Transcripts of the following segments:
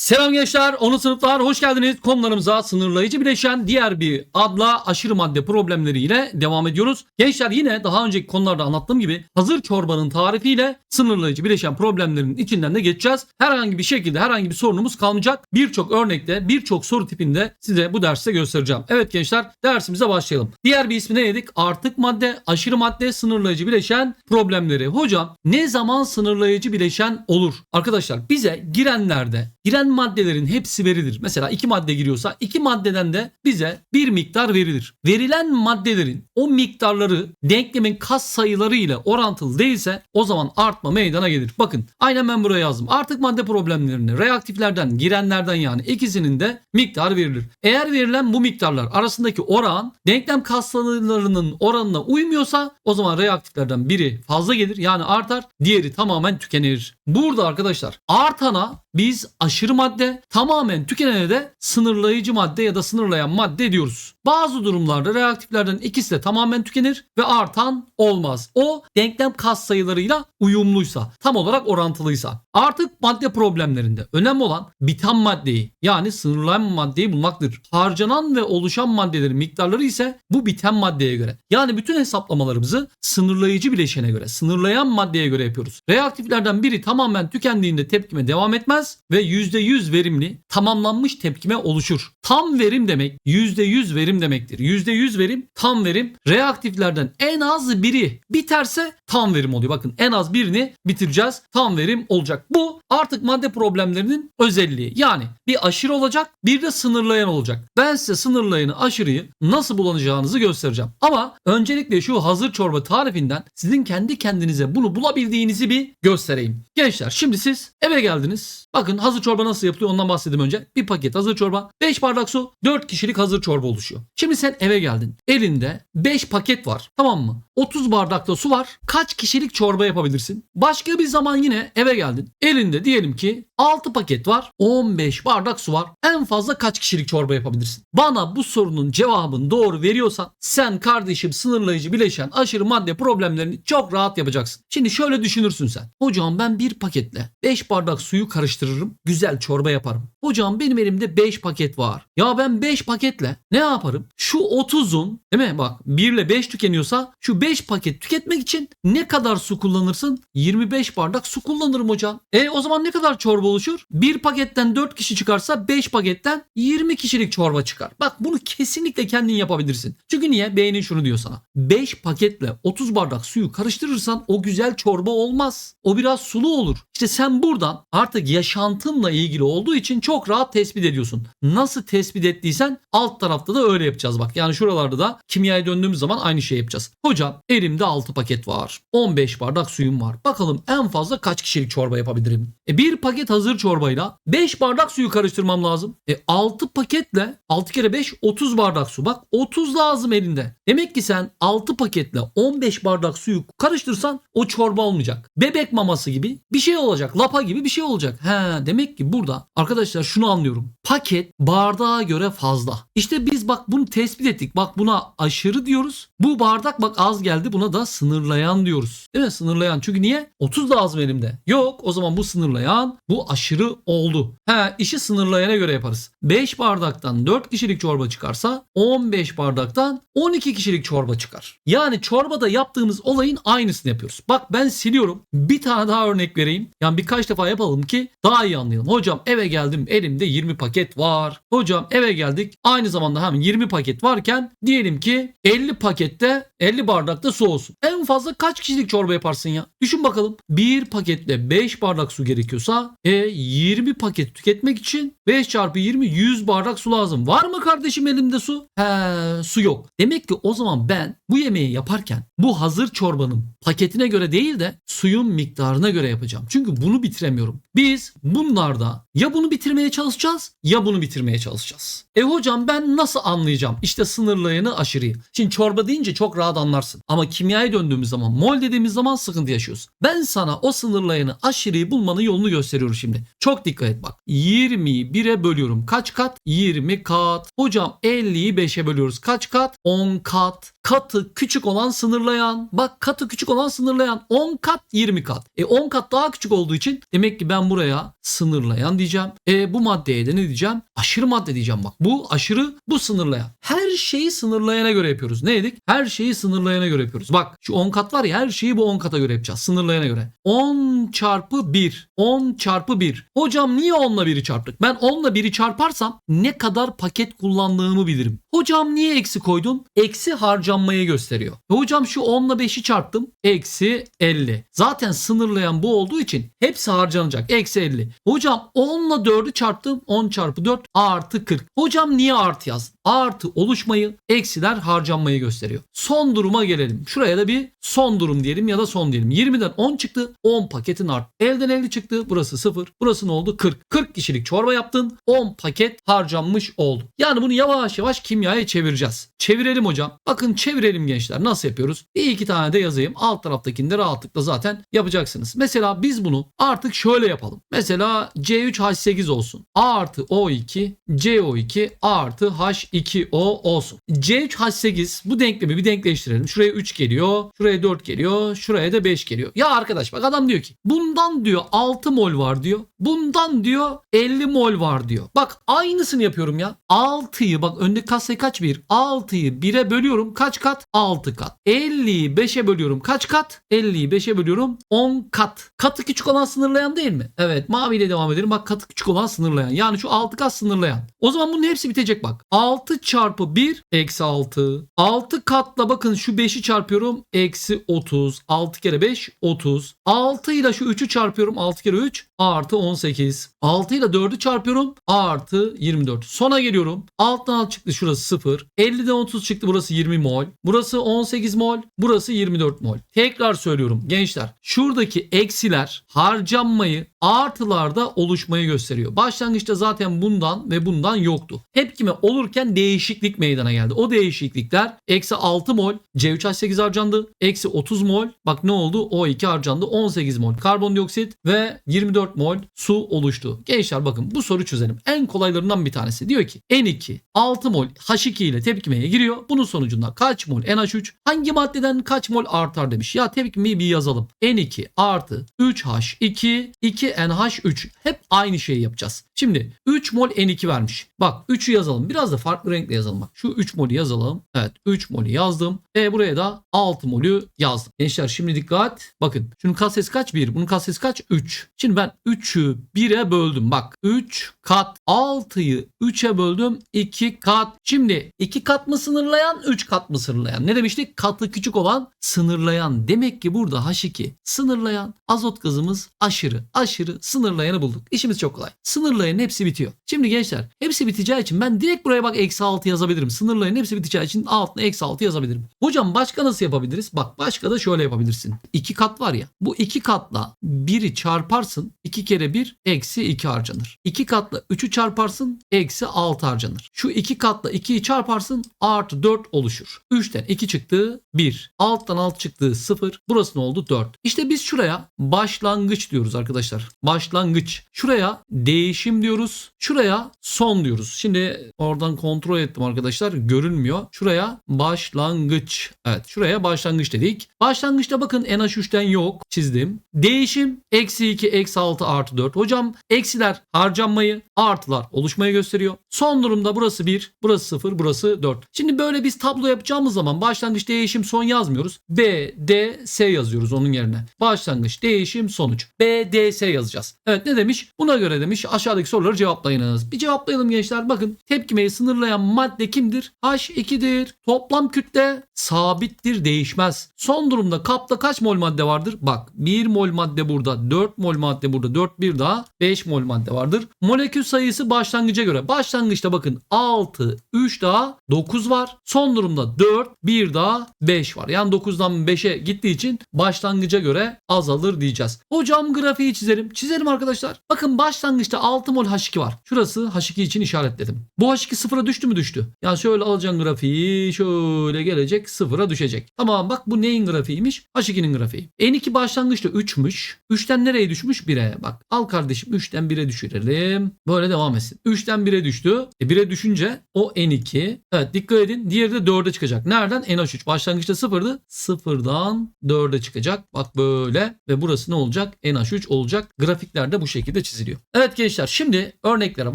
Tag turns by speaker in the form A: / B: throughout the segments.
A: Selam gençler, 10. sınıflar hoş geldiniz. Konularımıza sınırlayıcı bileşen diğer bir adla aşırı madde problemleriyle devam ediyoruz. Gençler yine daha önceki konularda anlattığım gibi hazır çorbanın tarifiyle sınırlayıcı bileşen problemlerinin içinden de geçeceğiz. Herhangi bir şekilde herhangi bir sorunumuz kalmayacak. Birçok örnekte, birçok soru tipinde size bu derste göstereceğim. Evet gençler, dersimize başlayalım. Diğer bir ismi neydik? Artık madde, aşırı madde, sınırlayıcı bileşen problemleri. Hocam ne zaman sınırlayıcı bileşen olur? Arkadaşlar bize girenlerde giren maddelerin hepsi verilir. Mesela iki madde giriyorsa iki maddeden de bize bir miktar verilir. Verilen maddelerin o miktarları denklemin kas sayıları ile orantılı değilse o zaman artma meydana gelir. Bakın aynen ben buraya yazdım. Artık madde problemlerini reaktiflerden girenlerden yani ikisinin de miktar verilir. Eğer verilen bu miktarlar arasındaki oran denklem kas sayılarının oranına uymuyorsa o zaman reaktiflerden biri fazla gelir yani artar diğeri tamamen tükenir. Burada arkadaşlar artana biz aşırı madde tamamen tükenene de sınırlayıcı madde ya da sınırlayan madde diyoruz. Bazı durumlarda reaktiflerden ikisi de tamamen tükenir ve artan olmaz. O denklem kas sayılarıyla uyumluysa, tam olarak orantılıysa. Artık madde problemlerinde önemli olan biten maddeyi yani sınırlayan maddeyi bulmaktır. Harcanan ve oluşan maddelerin miktarları ise bu biten maddeye göre. Yani bütün hesaplamalarımızı sınırlayıcı bileşene göre, sınırlayan maddeye göre yapıyoruz. Reaktiflerden biri tamamen tükendiğinde tepkime devam etmez ve %100 verimli tamamlanmış tepkime oluşur. Tam verim demek %100 verim demektir. %100 verim tam verim. Reaktiflerden en az biri biterse tam verim oluyor. Bakın en az birini bitireceğiz. Tam verim olacak. Bu artık madde problemlerinin özelliği. Yani bir aşırı olacak bir de sınırlayan olacak. Ben size sınırlayanı aşırıyı nasıl bulacağınızı göstereceğim. Ama öncelikle şu hazır çorba tarifinden sizin kendi kendinize bunu bulabildiğinizi bir göstereyim. Gençler şimdi siz eve geldiniz. Bakın hazır çorba nasıl yapılıyor ondan bahsedeyim önce. Bir paket hazır çorba, 5 bardak su, 4 kişilik hazır çorba oluşuyor. Şimdi sen eve geldin. Elinde 5 paket var. Tamam mı? 30 bardakta su var. Kaç kişilik çorba yapabilirsin? Başka bir zaman yine eve geldin. Elinde diyelim ki 6 paket var. 15 bardak su var. En fazla kaç kişilik çorba yapabilirsin? Bana bu sorunun cevabını doğru veriyorsan sen kardeşim sınırlayıcı bileşen aşırı madde problemlerini çok rahat yapacaksın. Şimdi şöyle düşünürsün sen. Hocam ben bir paketle 5 bardak suyu karıştırırım. Güzel çorba yaparım. Hocam benim elimde 5 paket var. Ya ben 5 paketle ne yaparım? Şu 30'un değil mi? Bak 1 ile 5 tükeniyorsa şu 5 paket tüketmek için ne kadar su kullanırsın? 25 bardak su kullanırım hocam. E o zaman ne kadar çorba oluşur? Bir paketten 4 kişi çıkarsa 5 paketten 20 kişilik çorba çıkar. Bak bunu kesinlikle kendin yapabilirsin. Çünkü niye? Beynin şunu diyor sana. 5 paketle 30 bardak suyu karıştırırsan o güzel çorba olmaz. O biraz sulu olur. İşte sen buradan artık yaşantınla ilgili olduğu için çok rahat tespit ediyorsun. Nasıl tespit ettiysen alt tarafta da öyle yapacağız bak. Yani şuralarda da kimyaya döndüğümüz zaman aynı şeyi yapacağız. Hocam elimde 6 paket var. 15 bardak suyum var. Bakalım en fazla kaç kişilik çorba yapabilirim? E bir paket hazır çorbayla 5 bardak suyu karıştırmam lazım. E 6 paketle 6 kere 5 30 bardak su. Bak 30 lazım elinde. Demek ki sen 6 paketle 15 bardak suyu karıştırsan o çorba olmayacak. Bebek maması gibi bir şey olacak. Lapa gibi bir şey olacak. He demek ki burada arkadaşlar şunu anlıyorum. Paket bardağa göre fazla. İşte biz bak bunu tespit ettik. Bak buna aşırı diyoruz. Bu bardak bak az geldi buna da sınırlayan diyoruz. Değil mi? Sınırlayan. Çünkü niye? 30 lazım elimde. Yok o zaman bu sınırlayan bu aşırı oldu. He işi sınırlayana göre yaparız. 5 bardaktan 4 kişilik çorba çıkarsa 15 bardaktan 12 kişilik çorba çıkar. Yani çorbada yaptığımız olayın aynısını yapıyoruz. Bak ben siliyorum. Bir tane daha örnek vereyim. Yani birkaç defa yapalım ki daha iyi anlayalım. Hocam eve geldim elimde 20 paket var. Hocam eve geldik aynı zamanda hem 20 paket varken diyelim ki 50 pakette 50 bardakta su olsun. En fazla kaç kişilik çorba yaparsın ya? Düşün bakalım. Bir paketle 5 bardak su gerekiyorsa e 20 paket tüketmek için 5 çarpı 20 100 bardak su lazım. Var mı kardeşim elimde su? He su yok. Demek ki o zaman ben bu yemeği yaparken bu hazır çorbanın paketine göre değil de suyun miktarına göre yapacağım. Çünkü bunu bitiremiyorum. Biz bunlarda ya bunu bitirmeye çalışacağız ya bunu bitirmeye çalışacağız. E hocam ben nasıl anlayacağım? İşte sınırlayanı aşırıyı. Şimdi çorba deyince çok rahat anlarsın. Ama kimyaya döndüğümüz zaman mol dediğimiz zaman sıkıntı yaşıyoruz. Ben sana o sınırlayanı aşırıyı bulmanın yolunu gösteriyorum şimdi. Çok dikkat et bak. 20'yi 1'e bölüyorum. Kaç kat? 20 kat. Hocam 50'yi 5'e bölüyoruz. Kaç kat? 10 kat. Katı küçük olan sınırlayan. Bak katı küçük olan sınırlayan 10 kat 20 kat. E 10 kat daha küçük olduğu için demek ki ben buraya sınırlayan diyeceğim. E bu maddeye de ne diyeceğim? Aşırı madde diyeceğim bak. Bu aşırı bu sınırlayan. Her şeyi sınırlayana göre yapıyoruz. Ne dedik? Her şeyi sınırlayana göre yapıyoruz. Bak şu 10 kat var ya her şeyi bu 10 kata göre yapacağız. Sınırlayana göre. 10 çarpı 1. 10 çarpı 1. Hocam niye 10 ile 1'i çarptık? Ben 10 ile 1'i çarparsam ne kadar paket kullandığımı bilirim. Hocam niye eksi koydun? Eksi harcanmayı gösteriyor. E hocam şu 10 ile 5'i çarptım. Eksi 50. Zaten sınırlayan bu olduğu için hepsi harcanacak. Eksi 50. Hocam 10 ile 4'ü çarptım. 10 çarpı 4 artı 40. Hocam niye artı yazdın? Artı oluşmayı, eksiler harcanmayı gösteriyor. Son duruma gelelim. Şuraya da bir son durum diyelim ya da son diyelim. 20'den 10 çıktı. 10 paketin art. Elden 50 çıktı. Burası 0. Burası ne oldu? 40. 40 kişilik çorba yaptın. 10 paket harcanmış oldu. Yani bunu yavaş yavaş kimyaya çevireceğiz. Çevirelim hocam. Bakın çevirelim gençler. Nasıl yapıyoruz? Bir iki tane de yazayım. Alt taraftakini de rahatlıkla zaten yapacaksınız. Mesela biz bunu artık şöyle yapalım. Mesela C3H8 olsun. A artı O2 CO2 artı H2O olsun. C3H8 bu denklemi bir denkleştirelim. Şuraya 3 geliyor. Şuraya 4 geliyor. Şuraya da 5 geliyor. Ya arkadaş bak adam diyor ki bundan diyor 6 mol var diyor. Bundan diyor 50 mol var diyor. Bak aynısını yapıyorum ya. 6'yı bak öndeki katsayı kaç bir? 6'yı 1'e bölüyorum. Kaç kat? 6 kat. 50'yi 5'e bölüyorum. Kaç kat? 50'yi 5'e bölüyorum. 10 kat. Katı küçük olan sınırlayan değil mi? Evet maviyle devam edelim. Bak katı küçük olan sınırlayan. Yani şu 6 kat sınırlayan. O zaman bunun hepsi bitecek bak. 6 çarpı 1 eksi 6. 6 katla bakın şu 5'i çarpıyorum. Eksi 30. 6 kere 5 30. 6 ile şu 3'ü çarpıyorum. 6 kere 3 artı 18. 6 ile 4'ü çarpıyorum. Artı 24. Sona geliyorum. Alttan alt çıktı şurası 0. 50'den 30 çıktı burası 20 mol. Burası 18 mol. Burası 24 mol. Tekrar söylüyorum gençler. Şuradaki eksiler harcanmayı artılarda oluşmayı gösteriyor. Başlangıçta zaten bundan ve bundan yoktu. Hepkime olurken değişiklik meydana geldi. O değişiklikler eksi 6 mol C3H8 harcandı. Eksi 30 mol bak ne oldu? O2 harcandı. 18 mol karbondioksit ve 24 mol su oluştu. Gençler bakın bu soru çözelim. En kolaylarından bir tanesi. Diyor ki N2 6 mol H2 ile tepkimeye giriyor. Bunun sonucunda kaç mol NH3 hangi maddeden kaç mol artar demiş. Ya tepkimeyi bir yazalım. N2 artı 3H2 2NH3 hep aynı şeyi yapacağız. Şimdi 3 mol N2 vermiş. Bak 3'ü yazalım. Biraz da farklı renkle yazalım. Bak şu 3 molü yazalım. Evet 3 molü yazdım. E buraya da 6 molü yazdım. Gençler şimdi dikkat. Bakın şunun katsayısı kaç? 1. Bunun katsayısı kaç? 3. Şimdi ben 3'ü 1'e böldüm. Bak 3 kat 6'yı 3'e böldüm. 2 kat. Şimdi 2 kat mı sınırlayan 3 kat mı sınırlayan? Ne demiştik? Katı küçük olan sınırlayan. Demek ki burada H2 sınırlayan azot gazımız aşırı. Aşırı sınırlayanı bulduk. İşimiz çok kolay. Sınırlayanın hepsi bitiyor. Şimdi gençler hepsi biteceği için ben direkt buraya bak eksi 6 yazabilirim. Sınırlayanın hepsi biteceği için altına eksi 6 yazabilirim. Hocam başka nasıl yapabiliriz? Bak başka da şöyle yapabilirsin. 2 kat var ya. Bu 2 katla 1'i çarparsın. 2 kere 1 eksi 2 harcanır. 2 katla 3'ü çarparsın. Eksi 6 harcanır. Şu 2 katla 2'yi çarparsın. Artı 4 oluşur. 3'ten 2 çıktı 1. Alttan 6 çıktı 0. Burası ne oldu? 4. İşte biz şuraya başlangıç diyoruz arkadaşlar. Başlangıç. Şuraya değişim diyoruz. Şuraya son diyoruz. Şimdi oradan kontrol ettim arkadaşlar. Görünmüyor. Şuraya başlangıç. Evet şuraya başlangıç dedik. Başlangıçta bakın NH3'ten yok. Çizdim. Değişim eksi 2 eksi 6 artı 4. Hocam eksiler harcanmayı artılar oluşmayı gösteriyor. Son durumda burası 1, burası 0, burası 4. Şimdi böyle biz tablo yapacağımız zaman başlangıç değişim son yazmıyoruz. B, D, S yazıyoruz onun yerine. Başlangıç değişim sonuç. B, D, S yazacağız. Evet ne demiş? Buna göre demiş aşağıdaki soruları cevaplayınız. Bir cevaplayalım gençler. Bakın tepkimeyi sınırlayan madde kimdir? H2'dir. Toplam kütle sabittir değişmez. Son durumda kapta kaç mol madde vardır? Bak 1 mol madde burada, 4 mol madde burada, 4 bir daha 5 mol madde vardır. Molekül sayısı başlangıca göre. Başlangıçta bakın 6, 3 daha 9 var. Son durumda 4, 1 daha 5 var. Yani 9'dan 5'e gittiği için başlangıca göre azalır diyeceğiz. Hocam grafiği çizelim. Çizelim arkadaşlar. Bakın başlangıçta 6 mol H2 var. Şurası H2 için işaretledim. Bu H2 sıfıra düştü mü düştü. Yani şöyle alacaksın grafiği şöyle gelecek sıfıra düşecek. Tamam bak bu neyin grafiğiymiş? H2'nin grafiği. N2 başlangıçta 3'müş. 3'ten nereye düşmüş? 1'e. Bak al kardeşim 3'ten 1'e düşürelim. Böyle devam etsin. 3'ten 1'e düştü. E 1'e düşünce o N2. Evet dikkat edin. Diğeri de 4'e çıkacak. Nereden? NH3. Başlangıçta 0'dı. 0'dan 4'e çıkacak. Bak böyle. Ve burası ne olacak? NH3 olacak. Grafikler de bu şekilde çiziliyor. Evet gençler şimdi örneklere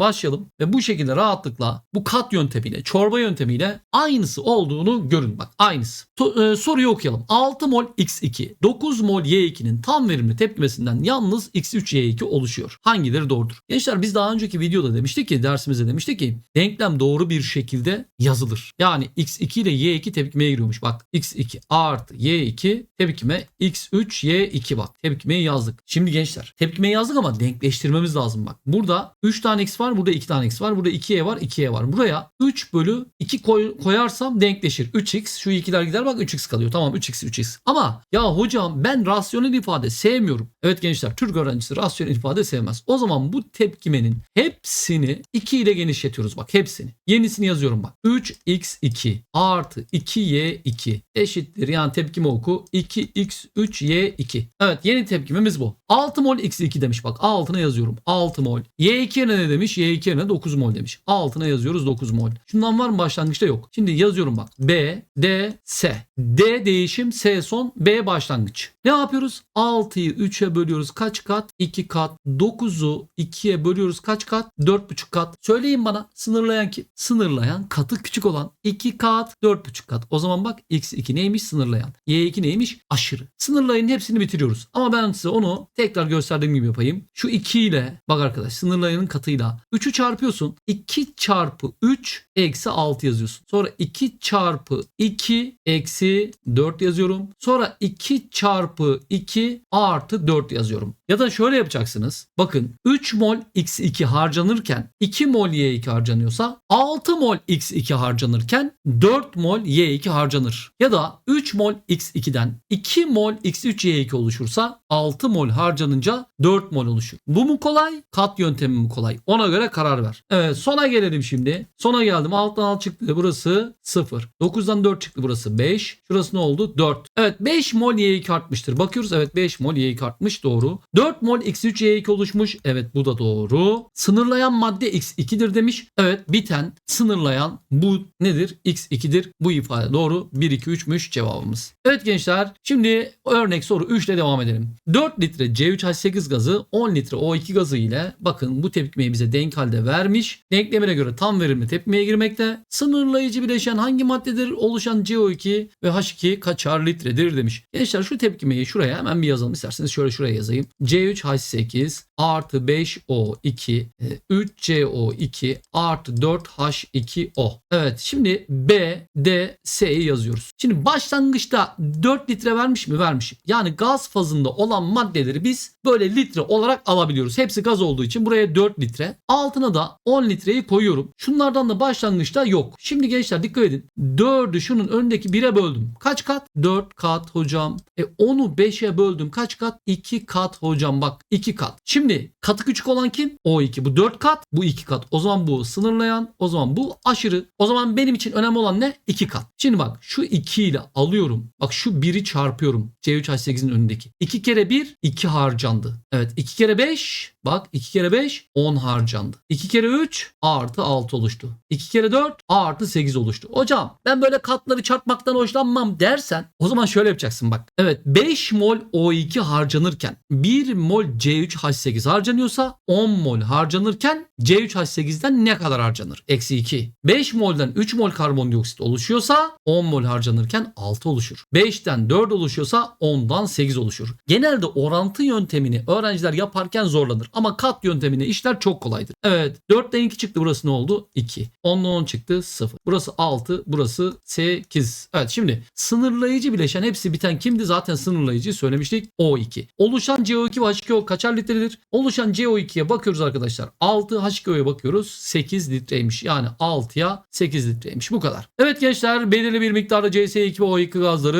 A: başlayalım. Ve bu şekilde rahatlıkla bu kat yöntemiyle, çorba yöntemiyle aynısı olduğunu görün. Bak aynısı. To- e, soruyu okuyalım. 6 mol X2, 9 mol Y2'nin tam verimli tepkimesinden yalnız X3Y2 oluşuyor. Hangileri doğrudur? Gençler biz daha önceki videoda demiştik ki dersimizde demiştik ki denklem doğru bir şekilde yazılır. Yani X2 ile Y2 tepkimeye giriyormuş. Bak X2 artı Y2 tepkime X3 Y2 bak. Tepkimeyi yazdık. Şimdi gençler tepkimeyi yazdık ama denkleştirmemiz lazım bak. Burada 3 tane X var. Burada 2 tane X var. Burada 2Y var. 2Y var. Buraya 3 bölü 2 koy, koyarsam denkleşir. 3X şu 2'ler gider bak 3X kalıyor. Tamam 3X 3X. Ama ya hocam ben rasyonel ifade sevmiyorum. Evet gençler Türk öğrencisi rasyonel ifade sevmez. O zaman bu tepkimenin hepsini 2 ile genişletiyoruz bak hepsini. Yenisini yazıyorum bak. 3x2 artı 2y2 eşittir yani tepkime oku 2x3y2. Evet yeni tepkimemiz bu. 6 mol x2 demiş bak altına yazıyorum. 6 mol. y2 yerine ne demiş? y2 yerine 9 mol demiş. Altına yazıyoruz 9 mol. Şundan var mı başlangıçta yok. Şimdi yazıyorum bak. B, D, S. D değişim, S son, B başlangıç. Ne yapıyoruz? 6'yı 3'e bölüyoruz. Kaç kat? 2 kat. 9'u 2'ye bölüyoruz. Kaç kat? 4,5 kat. Söyleyin bana. Sınırlayan kim? Sınırlayan katı küçük olan 2 kat 4,5 kat. O zaman bak x2 neymiş sınırlayan. y2 neymiş? Aşırı. Sınırlayın hepsini bitiriyoruz. Ama ben size onu tekrar gösterdiğim gibi yapayım. Şu 2 ile bak arkadaş sınırlayanın katıyla 3'ü çarpıyorsun. 2 çarpı 3 eksi 6 yazıyorsun. Sonra 2 çarpı 2 eksi 4 yazıyorum. Sonra 2 çarpı 2 artı 4 yazıyorum. Ya da şöyle yapacaksınız. Bakın 3 mol x2 harcanırken 2 mol y2 harcanıyorsa 6 mol x2 harcanırken 4 mol y2 harcanır. Ya da 3 mol x2'den 2 mol x3y2 oluşursa 6 mol harcanınca 4 mol oluşur. Bu mu kolay? Kat yöntemi mi kolay? Ona göre karar ver. Evet sona gelelim şimdi. Sona geldim. Alttan alt çıktı. Burası 0. 9'dan 4 çıktı. Burası 5. Şurası ne oldu? 4. Evet 5 mol y2 artmıştır. Bakıyoruz. Evet 5 mol y2 artmış. Doğru. 4 mol x3y2 oluşmuş. Evet bu da doğru. Sınırlayan madde x2'dir demiş. Evet biten sınırlayan bu nedir? x2'dir. Bu ifade doğru. 1 2 3'müş cevabımız. Evet gençler şimdi örnek soru 3 ile devam edelim. 4 litre C3H8 gazı 10 litre O2 gazı ile bakın bu tepkimeyi bize denk halde vermiş. Denklemine göre tam verimli tepkimeye girmekte. Sınırlayıcı bileşen hangi maddedir? Oluşan CO2 ve H2 kaçar litredir demiş. Gençler şu tepkimeyi şuraya hemen bir yazalım isterseniz şöyle şuraya yazayım. C3H8 artı 5O2 e, 3CO2 artı 4H2O. Evet şimdi B, D, S'yi yazıyoruz. Şimdi başlangıçta 4 litre vermiş mi? Vermiş. Yani gaz fazında olan maddeleri biz böyle litre olarak alabiliyoruz. Hepsi gaz olduğu için buraya 4 litre. Altına da 10 litreyi koyuyorum. Şunlardan da başlangıçta yok. Şimdi gençler dikkat edin. 4'ü şunun önündeki 1'e böldüm. Kaç kat? 4 kat hocam. E 10'u 5'e böldüm. Kaç kat? 2 kat hocam bak 2 kat. Şimdi katı küçük olan kim? O 2. Bu 4 kat. Bu 2 kat. O zaman bu sınırlayan. O zaman bu aşırı. O zaman benim için önemli olan ne? 2 kat. Şimdi bak şu 2 ile alıyorum. Bak şu 1'i çarpıyorum. C3H8'in önündeki. 2 kere 1 2 harcandı. Evet 2 kere 5 bak 2 kere 5 10 harcandı. 2 kere 3 artı 6 oluştu. 2 kere 4 artı 8 oluştu. Hocam ben böyle katları çarpmaktan hoşlanmam dersen o zaman şöyle yapacaksın bak. Evet 5 mol O2 harcanırken 1 mol C3H8 harcanıyorsa 10 mol harcanırken C3H8'den ne kadar harcanır? Eksi 2. 5 molden 3 mol karbondioksit oluşuyorsa 10 mol harcanırken 6 oluşur. 5'ten 4 oluşuyorsa 10'dan 8 oluşur. Genelde orantı yöntemini öğrenciler yaparken zorlanır. Ama kat yöntemini işler çok kolaydır. Evet 4'ten 2 çıktı burası ne oldu? 2. 10'dan 10 çıktı 0. Burası 6 burası 8. Evet şimdi sınırlayıcı bileşen hepsi biten kimdi? Zaten sınırlayıcı söylemiştik. O2. Oluşan CO2 ve H2O kaçar litredir? Oluşan CO2'ye bakıyoruz arkadaşlar. 6 H2O'ya bakıyoruz. 8 litreymiş. Yani 6'ya 8 litreymiş. Bu kadar. Evet gençler belirli bir miktarda CS2 ve O2 gazları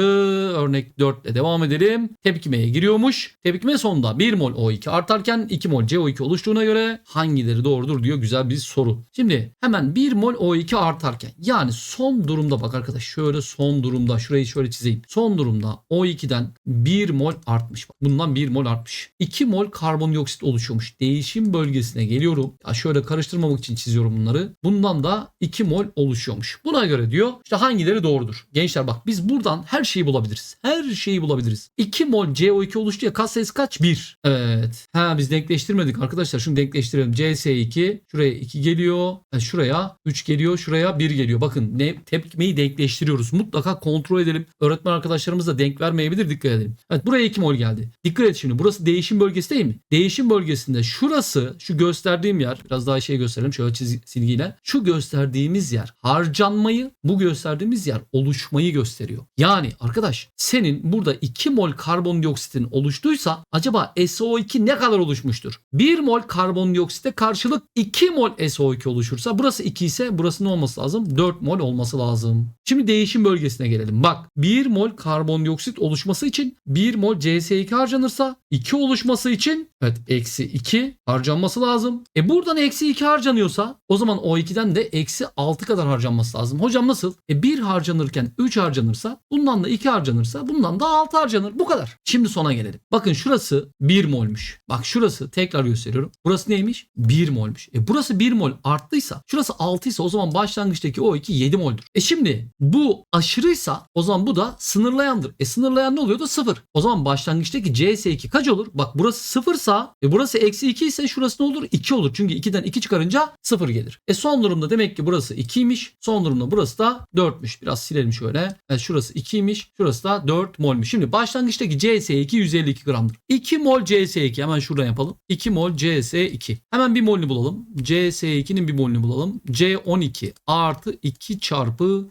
A: örnek 4 ile devam edelim. Tepkimeye giriyormuş. Tepkime sonunda 1 mol O2 artarken 2 mol CO2 oluştuğuna göre hangileri doğrudur diyor güzel bir soru. Şimdi hemen 1 mol O2 artarken yani son durumda bak arkadaş şöyle son durumda şurayı şöyle çizeyim. Son durumda O2'den 1 mol artmış. Bundan 1 mol artmış. 2 mol karbondioksit oluşuyormuş. Değişim bölgesine geliyorum. Ya şöyle karıştırmamak için çiziyorum bunları. Bundan da 2 mol oluşuyormuş. Buna göre diyor işte hangileri doğrudur? Gençler bak biz buradan her şeyi bulabiliriz. Her şeyi bulabiliriz. 2 mol CO2 oluştu ya kat sayısı kaç? 1. Evet. Ha biz denkleştirmedik arkadaşlar. Şunu denkleştirelim. CS2 şuraya 2 geliyor. Ha, şuraya 3 geliyor. Şuraya 1 geliyor. Bakın ne tepkimeyi denkleştiriyoruz. Mutlaka kontrol edelim. Öğretmen arkadaşlarımız da denk vermeyebilir. Dikkat edelim. Evet buraya 2 mol geldi. Dikkat et şimdi. Burası değişim bölgesi değil mi? Değişim bölgesinde şurası şu gösterdiğim yer biraz daha şey gösterelim şöyle çizgi, silgiyle. Şu gösterdiğimiz yer harcanmayı bu gösterdiğimiz yer oluşmayı gösteriyor. Yani arkadaş senin burada 2 mol karbondioksitin oluştuysa acaba SO2 ne kadar oluşmuştur? 1 mol karbondioksite karşılık 2 mol SO2 oluşursa burası 2 ise burası ne olması lazım? 4 mol olması lazım. Şimdi değişim bölgesine gelelim. Bak 1 mol karbondioksit oluşması için 1 mol CS2 harcanırsa 2 oluşması için evet eksi 2 harcanması lazım. E buradan eksi 2 harcanıyorsa o zaman O2'den de eksi 6 kadar harcanması lazım. Hocam nasıl? E 1 harcanırken 3 harcanırsa bundan da 2 harcanırsa bundan da 6 harcanır. Bu kadar. Şimdi sona gelelim. Bakın şurası 1 molmuş. Bak şurası tekrar gösteriyorum. Burası neymiş? 1 molmuş. E burası 1 mol arttıysa şurası 6 ise o zaman başlangıçtaki O2 7 moldür. E şimdi bu aşırıysa o zaman bu da sınırlayandır. E sınırlayan ne oluyordu? 0. O zaman başlangıçtaki CS2 kaç olur? Bak burası 0 sa e burası eksi 2 ise şurası ne olur? 2 olur. Çünkü 2'den 2 çıkarınca 0 gelir. E son durumda demek ki burası 2'ymiş. Son durumda burası da 4'müş. Biraz silelim şöyle. Evet şurası 2'ymiş. Şurası da 4 molmuş. Şimdi başlangıçtaki CS2 152 gramdır. 2 mol CS2 hemen şuradan yapalım. 2 mol CS2. Hemen bir molünü bulalım. CS2'nin bir molünü bulalım. C12 artı 2 çarpı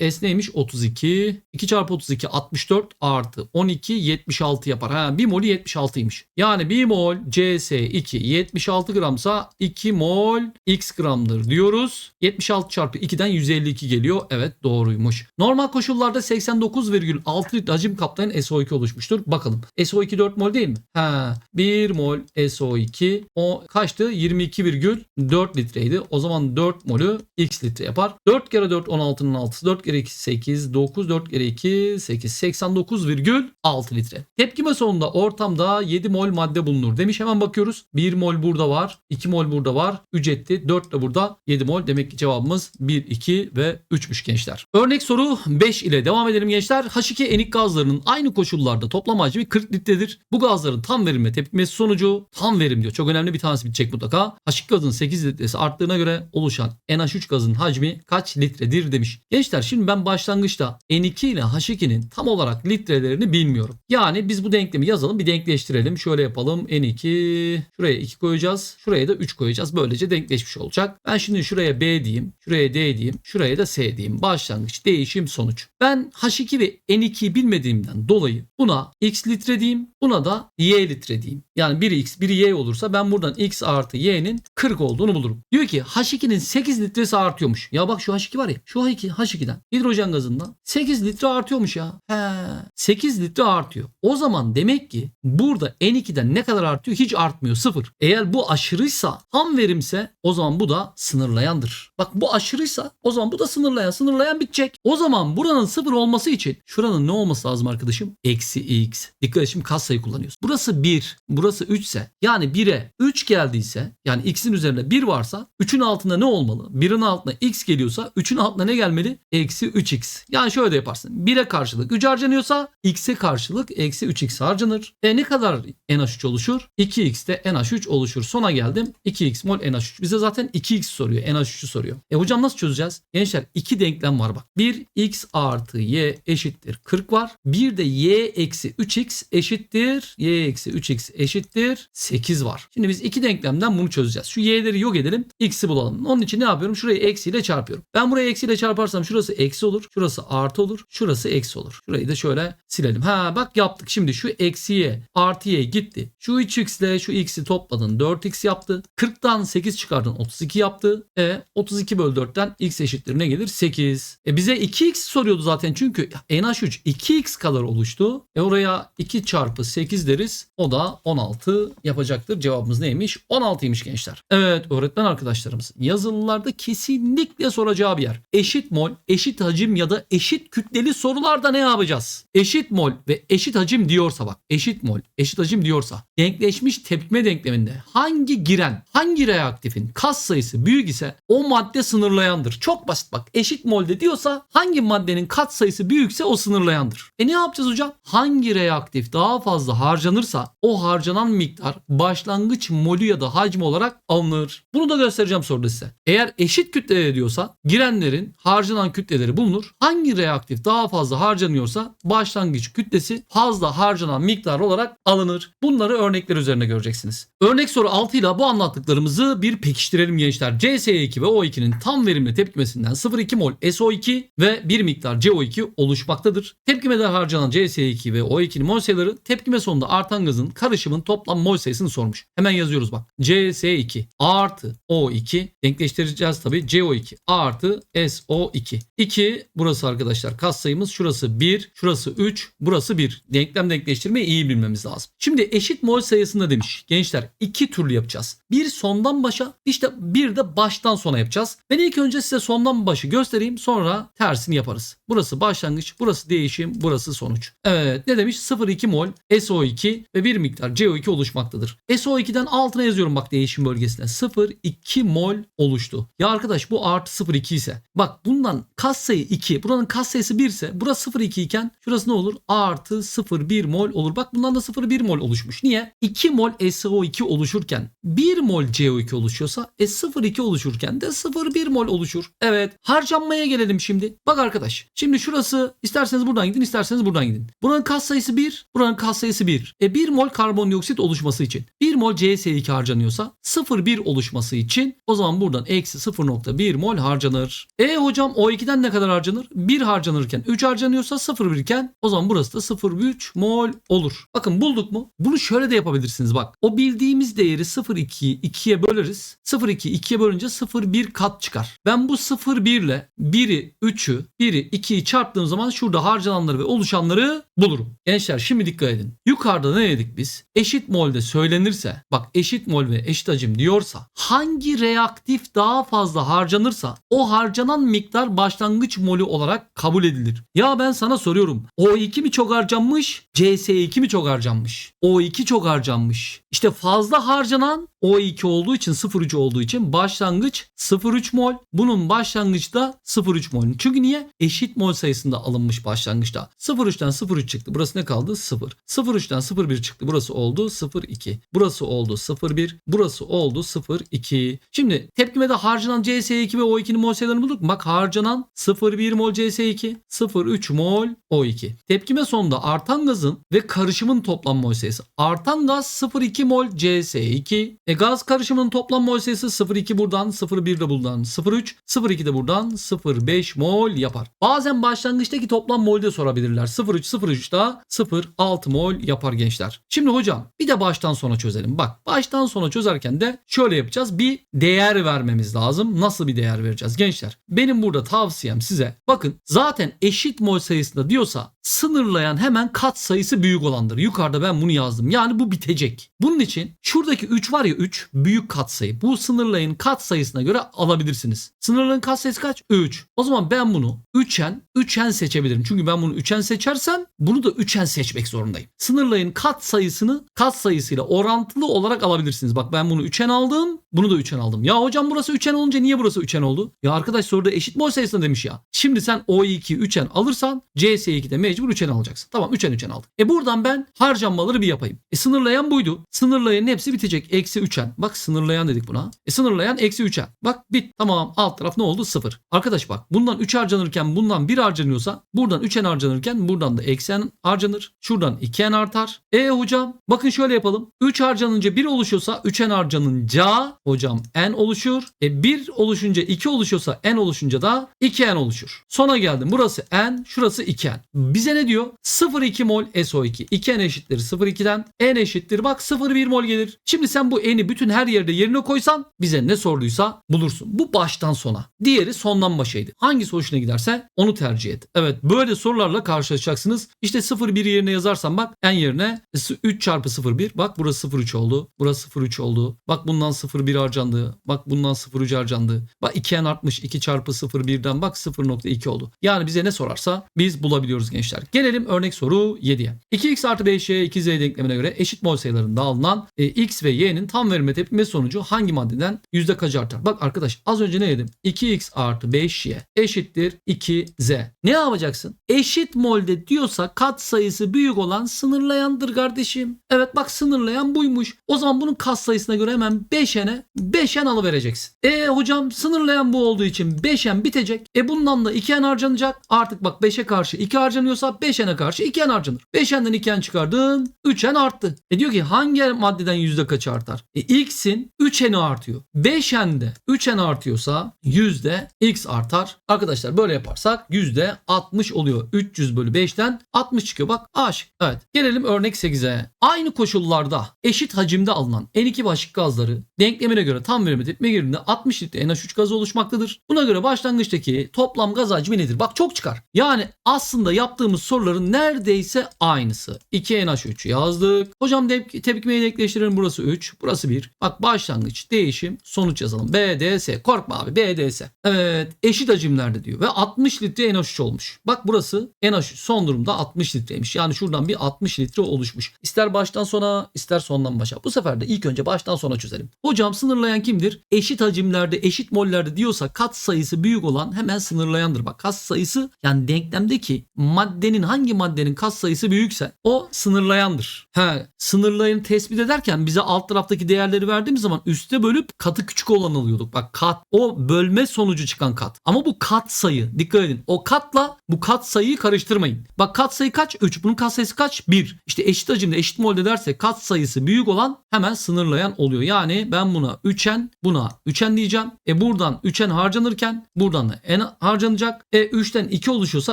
A: e, S neymiş? 32. 2 çarpı 32 64 artı 12 76 yapar. Ha, 1 molü 76'ymış. Yani 1 mol CS2 76 gramsa 2 mol X gramdır diyoruz. 76 çarpı 2'den 152 geliyor. Evet doğruymuş. Normal koşullarda 89,6 litre hacim kaplayan SO2 oluşmuştur. Bakalım. SO2 4 mol değil mi? Ha, 1 mol SO2 o kaçtı? 22,4 litreydi. O zaman 4 molü X litre yapar. 4 kere 4 16'nın 6'sı. 4 kere 2 8 9 4 kere 2 8 89,6 litre. Tepkime sonunda ortamda 7 mol madde bulunur demiş. Hemen bakıyoruz. 1 mol burada var. 2 mol burada var. 3 etti. 4 de burada. 7 mol. Demek ki cevabımız 1, 2 ve 3'müş gençler. Örnek soru 5 ile devam edelim gençler. H2 enik gazlarının aynı koşullarda toplam hacmi 40 litredir. Bu gazların tam verimle tepkimesi sonucu tam verim diyor. Çok önemli bir tanesi bitecek mutlaka. H2 gazın 8 litresi arttığına göre oluşan NH3 gazın hacmi kaç litredir demiş. Gençler şimdi ben başlangıçta N2 ile H2'nin tam olarak litrelerini bilmiyorum. Yani biz bu denklemi yazalım bir denkleştirelim. Şöyle yapalım. N2 şuraya 2 koyacağız. Şuraya da 3 koyacağız. Böylece denkleşmiş olacak. Ben şimdi şuraya B diyeyim. Şuraya D diyeyim. Şuraya da S diyeyim. Başlangıç, değişim, sonuç. Ben H2 ve N2'yi bilmediğimden dolayı buna X litre diyeyim. Buna da Y litre diyeyim. Yani biri X biri Y olursa ben buradan X artı Y'nin 40 olduğunu bulurum. Diyor ki H2'nin 8 litresi artıyormuş. Ya bak şu H2 var ya. Şu H2, H2'den hidrojen gazından 8 litre artıyormuş ya. He. 8 litre artıyor. O zaman demek ki burada N2'den ne kadar artıyor? Hiç artmıyor. Sıfır. Eğer bu aşırıysa ham verimse o zaman bu da sınırlayandır. Bak bu aşırıysa o zaman bu da sınırlayan. Sınırlayan bitecek. O zaman buranın sıfır olması için şuranın ne olması lazım arkadaşım? Eksi x. Dikkat et şimdi kas sayı kullanıyoruz. Burası 1. Burası 3 ise yani 1'e 3 geldiyse yani x'in üzerinde 1 varsa 3'ün altında ne olmalı? 1'in altına x geliyorsa 3'ün altına ne gelmeli? Eksi 3x. Yani şöyle de yaparsın. 1'e karşılık 3 harcanıyorsa x'e karşılık eksi 3x harcanır. E ne kadar NH3 oluşur? 2x de NH3 oluşur. Sona geldim. 2x mol NH3. Bize zaten 2x soruyor. NH3'ü soruyor. E hocam nasıl çözeceğiz? Gençler iki denklem var bak. Bir x artı y eşittir 40 var. Bir de y eksi 3x eşittir eşittir. Y eksi 3x eşittir. 8 var. Şimdi biz iki denklemden bunu çözeceğiz. Şu y'leri yok edelim. X'i bulalım. Onun için ne yapıyorum? Şurayı eksiyle çarpıyorum. Ben burayı eksiyle çarparsam şurası eksi olur. Şurası artı olur. Şurası eksi olur. Şurayı da şöyle silelim. Ha bak yaptık. Şimdi şu eksiye artıya gitti. Şu 3x ile şu x'i topladın 4x yaptı. 40'tan 8 çıkardın 32 yaptı. E 32 bölü 4'ten x eşittir ne gelir? 8. E bize 2x soruyordu zaten çünkü NH3 2x kadar oluştu. E oraya 2 çarpı 8 deriz. O da 16 yapacaktır. Cevabımız neymiş? 16'ymış gençler. Evet öğretmen arkadaşlarımız yazılılarda kesinlikle soracağı bir yer. Eşit mol, eşit hacim ya da eşit kütleli sorularda ne yapacağız? Eşit mol ve eşit hacim diyorsa bak eşit mol, eşit hacim diyorsa denkleşmiş tepkime denkleminde hangi giren, hangi reaktifin kas sayısı büyük ise o madde sınırlayandır. Çok basit bak. Eşit molde diyorsa hangi maddenin kat sayısı büyükse o sınırlayandır. E ne yapacağız hocam? Hangi reaktif daha fazla harcanırsa o harcanan miktar başlangıç molü ya da hacmi olarak alınır. Bunu da göstereceğim soruda size. Eğer eşit kütlede diyorsa girenlerin harcanan kütleleri bulunur. Hangi reaktif daha fazla harcanıyorsa başlangıç kütlesi fazla harcanan miktar olarak alınır. Bunları örnekler üzerine göreceksiniz. Örnek soru 6 ile bu anlattıklarımızı bir pekiştirelim gençler. CSE2 ve O2'nin tam verimli tepkimesinden 0,2 mol SO2 ve bir miktar CO2 oluşmaktadır. Tepkimede harcanan CSE2 ve O2'nin mol sayıları tepkime sonunda artan gazın karışımın toplam mol sayısını sormuş. Hemen yazıyoruz bak. CS2 artı O2 denkleştireceğiz tabi. CO2 artı SO2. 2 burası arkadaşlar kas sayımız. Şurası 1, şurası 3, burası 1. Denklem denkleştirmeyi iyi bilmemiz lazım. Şimdi eşit mol sayısında demiş. Gençler iki türlü yapacağız. Bir sondan başa işte bir de baştan sona yapacağız. Ben ilk önce size sondan başı göstereyim sonra tersini yaparız. Burası başlangıç, burası değişim, burası sonuç. Evet ne demiş? 0,2 mol SO2 ve bir miktar CO2 oluşmaktadır. SO2'den altına yazıyorum bak değişim bölgesine. 0,2 mol oluştu. Ya arkadaş bu artı 0,2 ise bak bundan kas sayı 2 buranın kas sayısı 1 ise burası 0,2 iken şurası ne olur? Artı 0,1 mol olur. Bak bundan da 0,1 mol oluşmuş. Niye? 2 mol SO2 oluşurken 1 mol CO2 oluşuyorsa e 0,2 oluşurken de 0,1 mol oluşur. Evet harcanmaya gelelim şimdi. Bak arkadaş şimdi şurası isterseniz buradan gidin isterseniz buradan gidin. Buranın kas sayısı 1 buranın kas sayısı 1. E 1 mol karbondioksit oluşması için 1 mol CS2 harcanıyorsa 0,1 oluşması için o zaman buradan eksi 0,1 mol harcanır. E hocam O2'den ne kadar harcanır? 1 harcanırken 3 harcanıyorsa 0,1 iken o zaman burası da 0,3 mol olur. Bakın bulduk mu? Bunu şöyle de yapabilirsiniz bak. O bildiğimiz değeri 0,2'yi 2'ye böleriz. 0,2'yi 2'ye bölünce 0,1 kat çıkar. Ben bu 0,1 ile 1'i 3'ü 1'i 2'yi çarptığım zaman şurada harcananları ve oluşanları bulurum. Gençler şimdi dikkat edin. Yukarıda ne dedik biz? Eşit molde söylenirse bak eşit mol ve eşit hacim diyorsa hangi reaktif daha fazla harcanırsa o harcanan miktar başlangıç molü olarak kabul edilir. Ya ben sana soruyorum. O2 mi çok harcanmış? CS2 mi çok harcanmış? O2 çok harcanmış. İşte fazla harcanan O2 olduğu için 0,3 olduğu için başlangıç 0,3 mol. Bunun başlangıçta da 0,3 mol. Çünkü niye? Eşit mol sayısında alınmış başlangıçta. 0,3'ten 0,3 çıktı. Burası ne kaldı? 0. 0,3'ten 0,1 çıktı. Burası oldu 0,2. Burası oldu 0,1. Burası oldu 0,2. Şimdi tepkimede harcanan CS2 ve O2'nin mol sayılarını bulduk. Bak harcanan 0,1 mol CS2, 0,3 mol O2. Tepkime sonunda artan gazın ve karışımın toplam mol sayısı. Artan gaz 0,2 mol CS2. E gaz karışımının toplam mol sayısı 0,2 buradan, 0,1 de buradan, 0,3, 0,2 de buradan 0,5 mol yapar. Bazen başlangıçtaki toplam molde sorabilirler. 0,3, 0,3 daha 0,6 mol yapar gençler. Şimdi hocam bir de baştan sona çözelim. Bak baştan sona çözerken de şöyle yapacağız. Bir değer vermemiz lazım. Nasıl bir değer vereceğiz gençler? Benim burada tavsiyem size. Bakın zaten eşit mol sayısında diyorsa sınırlayan hemen kat sayısı büyük olandır. Yukarıda ben bunu yazdım. Yani bu bitecek. Bunun için şuradaki 3 var ya 3 büyük kat sayı. Bu sınırlayın kat sayısına göre alabilirsiniz. Sınırlayın kat sayısı kaç? 3. O zaman ben bunu 3'en 3'en seçebilirim. Çünkü ben bunu 3'en seçersem bunu da 3'en seçmek zorundayım. Sınırlayın kat sayısını kat sayısıyla orantılı olarak alabilirsiniz. Bak ben bunu 3'en aldım. Bunu da 3'en aldım. Ya hocam burası 3'en olunca niye burası 3'en oldu? Ya arkadaş soruda eşit mol sayısını demiş ya. Şimdi sen O2'yi 3'en alırsan CS2'de mecbur 3'en alacaksın. Tamam 3'en 3'en aldık. E buradan ben harcanmaları bir yapayım. E sınırlayan buydu. Sınırlayanın hepsi bitecek. Eksi 3'en. Bak sınırlayan dedik buna. E sınırlayan eksi 3'en. Bak bit. Tamam alt taraf ne oldu? 0. Arkadaş bak bundan 3 harcanırken bundan 1 harcanıyorsa buradan 3'en harcanırken buradan da eksi n harcanır. Şuradan 2n artar. E hocam bakın şöyle yapalım. 3 harcanınca 1 oluşuyorsa 3n harcanınca hocam n oluşur. E 1 oluşunca 2 oluşuyorsa n oluşunca da 2n oluşur. Sona geldim. Burası n, şurası 2n. Bize ne diyor? 0,2 mol SO2. 2n eşittir 0,2'den. n eşittir bak 0,1 mol gelir. Şimdi sen bu n'i bütün her yerde yerine koysan bize ne sorduysa bulursun. Bu baştan sona. Diğeri sondan başaydı. Hangisi hoşuna giderse onu tercih et. Evet böyle sorularla karşılaşacaksınız. İşte 0,1 yerine yazarsan bak n yerine 3 çarpı 0,1. Bak burası 0,3 oldu. Burası 0,3 oldu. Bak bundan 0,1 harcandı. Bak bundan 0,3 harcandı. Bak 2n artmış. 2 çarpı 0,1'den bak 0,2 oldu. Yani bize ne sorarsa biz bulabiliyoruz gençler. Gelelim örnek soru 7'ye. 2x artı 5y 2z denklemine göre eşit mol sayılarında alınan e, x ve y'nin tam verilme tepkime sonucu hangi maddeden yüzde kaç artar? Bak arkadaş az önce ne dedim? 2x artı 5y eşittir 2z. Ne yapacaksın? Eşit molde diyorsa kat sayısı büyük olan sınırlayandır kardeşim. Evet bak sınırlayan buymuş. O zaman bunun kat sayısına göre hemen 5n'e 5n alıvereceksin. E hocam sınırlayan bu olduğu için 5n bitecek. E bundan da 2n harcanacak. Artık bak 5'e karşı 2 harcanıyorsa 5n'e karşı 2n harcanır. 5n'den 2n çıkardın 3n arttı. E diyor ki hangi maddeden yüzde kaç artar? E x'in 3n'i artıyor. 5n'de 3n artıyorsa yüzde x artar. Arkadaşlar böyle yaparsak yüzde 60 oluyor. 300 bölü 5'ten 60 çıkıyor. Bak A şık. Evet. Gelelim örnek 8'e. Aynı koşullarda eşit hacimde alınan N2 başlık gazları denklemine göre tam verime tepkime girdiğinde 60 litre NH3 gazı oluşmaktadır. Buna göre başlangıçtaki toplam gaz hacmi nedir? Bak çok çıkar. Yani aslında yaptığımız soruların neredeyse aynısı. 2 NH3 yazdık. Hocam tep- tepkimeyi denkleştirelim. Burası 3. Burası 1. Bak başlangıç, değişim, sonuç yazalım. BDS. Korkma abi BDS. Evet eşit hacimlerde diyor. Ve 60 litre NH3 olmuş. Bak burası NH3 son durumda 60 litreymiş. Yani şuradan bir 60 litre oluşmuş. İster baştan sona ister sondan başa. Bu sefer de ilk önce baştan sona çözelim. Hocam sınırlayan kimdir? Eşit hacimlerde eşit mollerde diyorsa kat sayısı büyük olan hemen sınırlayandır. Bak kat sayısı yani denklemdeki maddenin hangi maddenin kat sayısı büyükse o sınırlayandır. He, sınırlayanı tespit ederken bize alt taraftaki değerleri verdiğimiz zaman üste bölüp katı küçük olan alıyorduk. Bak kat o bölme sonucu çıkan kat. Ama bu kat sayı. Dikkat edin. O katla bu kat sayıyı karıştırmayın. Bak kat sayı kaç? 3. Bunun kat sayısı kaç? 1. İşte eşit hacimde eşit molde derse kat sayısı büyük olan hemen sınırlayan oluyor. Yani ben buna 3n buna 3n diyeceğim. E buradan 3n harcanırken buradan da n harcanacak. E 3'ten 2 oluşuyorsa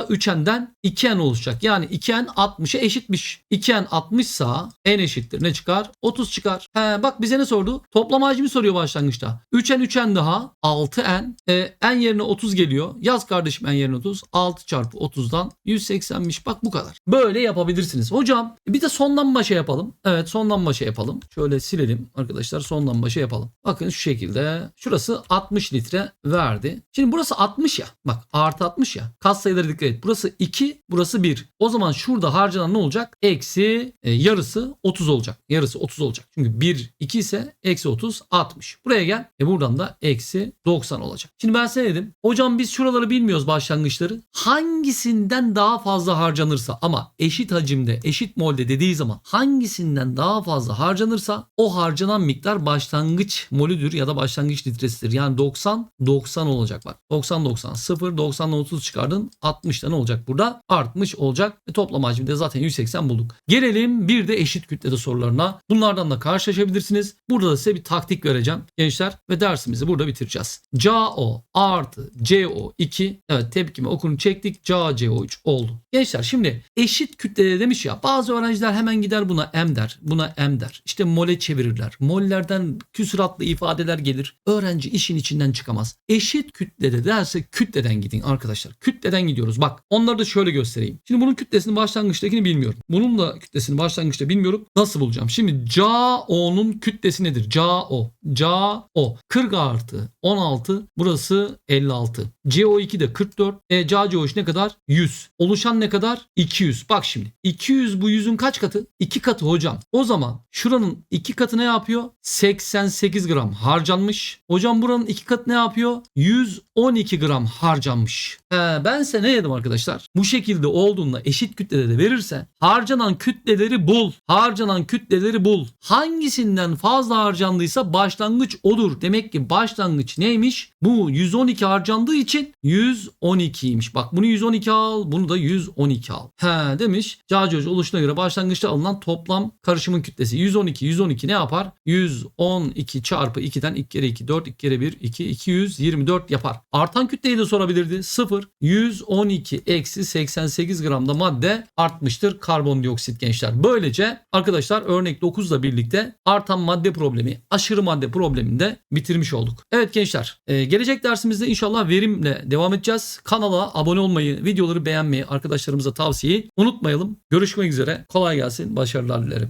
A: 3n'den 2n oluşacak. Yani 2n 60'a eşitmiş. 2n 60 sa n eşittir. Ne çıkar? 30 çıkar. He, bak bize ne sordu? Toplam hacmi soruyor başlangıçta. 3n 3n daha 6n. E, n yerine 30 geliyor. Yaz kardeşim n yerine 30. 6 çarpı 30'dan 180'miş. Bak bu kadar. Böyle yapabilirsiniz. Hocam bir de sondan başa yapalım. Evet sondan başa yapalım. Şöyle silelim arkadaşlar. Sondan başa yapalım. Bakın şu şekilde. Şurası 60 litre verdi. Şimdi burası 60 ya. Bak artı 60 ya. Kat sayıları dikkat et. Burası 2, burası 1. O zaman şurada harcanan ne olacak? Eksi e, yarısı 30 olacak. Yarısı 30 olacak. Çünkü 1, 2 ise eksi 30, 60. Buraya gel. E buradan da eksi 90 olacak. Şimdi ben size dedim. Hocam biz şuraları bilmiyoruz başlangıçları. Hangisinden daha fazla harcanırsa ama eşit hacimde, eşit molde dediği zaman hangisinden daha fazla harcanırsa o harcanan miktar başlangıç molüdür ya da başlangıç litresidir. Yani 90 90 olacak bak. 90 90 0 90'dan 30 çıkardın 60'ta ne olacak burada? Artmış olacak. E toplam hacimde zaten 180 bulduk. Gelelim bir de eşit kütlede sorularına. Bunlardan da karşılaşabilirsiniz. Burada da size bir taktik vereceğim gençler ve dersimizi burada bitireceğiz. CaO artı CO2 evet tepkime okunu çektik. CaCO3 oldu. Gençler şimdi eşit kütlede demiş ya bazı öğrenciler hemen gider buna M der. Buna M der. İşte mole çevirirler. Mollerden küsuratlı ifadeler gelir. Öğrenci işin içinden çıkamaz. Eşit kütlede derse kütleden gidin arkadaşlar. Kütleden gidiyoruz. Bak onları da şöyle göstereyim. Şimdi bunun kütlesini başlangıçtakini bilmiyorum. Bunun da kütlesini başlangıçta bilmiyorum. Nasıl bulacağım? Şimdi CaO'nun kütlesi nedir? CaO. CaO. 40 artı 16. Burası 56. CO2 de 44. E, CaCO3 ne kadar? 100. Oluşan ne kadar? 200. Bak şimdi. 200 bu 100'ün kaç katı? 2 katı hocam. O zaman şuranın 2 katı ne yapıyor? 88 gram harcanmış. Hocam buranın 2 katı ne yapıyor? 112 gram harcanmış. He, ben size ne dedim arkadaşlar? Bu şekilde olduğunda eşit kütlede de verirse harcanan kütleleri bul. Harcanan kütleleri bul. Hangisinden fazla harcandıysa başlangıç odur. Demek ki başlangıç neymiş? Bu 112 harcandığı için 112'ymiş. Bak bunu 112 al, bunu da 112 al. He demiş. Cacı oluşuna göre başlangıçta alınan toplam karışımın kütlesi 112. 112 ne yapar? 112 çarpı 2'den 2 kere 2 4 2 kere 1 2 224 yapar. Artan kütleyi de sorabilirdi. 0 112 eksi 88 gramda madde artmıştır karbondioksit gençler. Böylece arkadaşlar örnek 9 ile birlikte artan madde problemi, aşırı madde problemini de bitirmiş olduk. Evet gençler e, gelecek dersimizde inşallah verimle devam edeceğiz. Kanala abone olmayı, videoları beğenmeyi arkadaşlarımıza tavsiyeyi unutmayalım. Görüşmek üzere. Kolay gelsin. Başarılar dilerim.